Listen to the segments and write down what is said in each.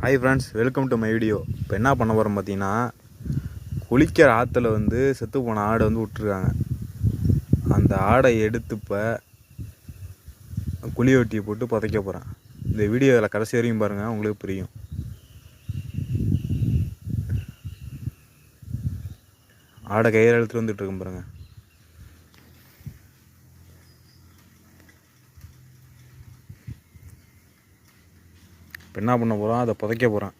Hi friends welcome to my video இப்போ என்ன பண்ண போகிறோம் பார்த்தீங்கன்னா குளிக்கிற ஆற்றுல வந்து செத்து போன ஆடை வந்து விட்ருக்காங்க அந்த ஆடை எடுத்து இப்போ குழி வெட்டியை போட்டு புதைக்க போகிறேன் இந்த வீடியோ இதில் கடைசி வரையும் பாருங்கள் உங்களுக்கு புரியும். ஆடை கையில் எடுத்துகிட்டு வந்துட்டுருக்கேன் பாருங்கள் இப்போ என்ன பண்ண போகிறோம் அதை புதைக்க போகிறேன்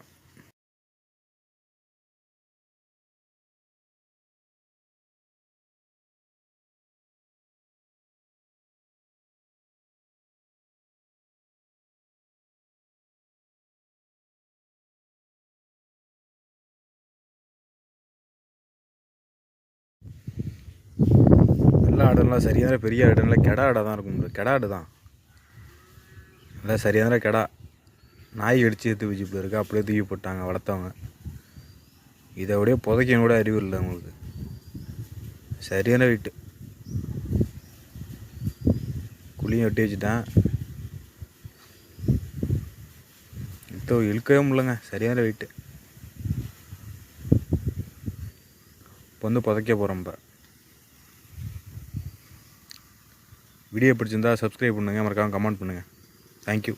நல்ல ஆடெல்லாம் சரியான பெரிய ஆடுல கெடா ஆடை தான் இருக்கும் கெடா ஆடு தான் நல்லா சரியான கெடா. நாய் அடித்து எடுத்து வச்சு போய் இருக்கு அப்படியே தூக்கி போட்டாங்க வளர்த்தவங்க. இதை அப்படியே புதைக்கணும் கூட அறிவு இல்லை அவங்களுக்கு. சரியான வீட்டு குழியும் வெட்டி வச்சுட்டேன். இப்போ இழுக்கவே முடியலங்க. சரியான வெயிட்டு இப்போ வந்து புதைக்க போகிறோம் இப்போ. வீடியோ பிடிச்சிருந்தா சப்ஸ்கிரைப் பண்ணுங்கள் மறக்காமல் கமெண்ட் பண்ணுங்கள் தேங்க்யூ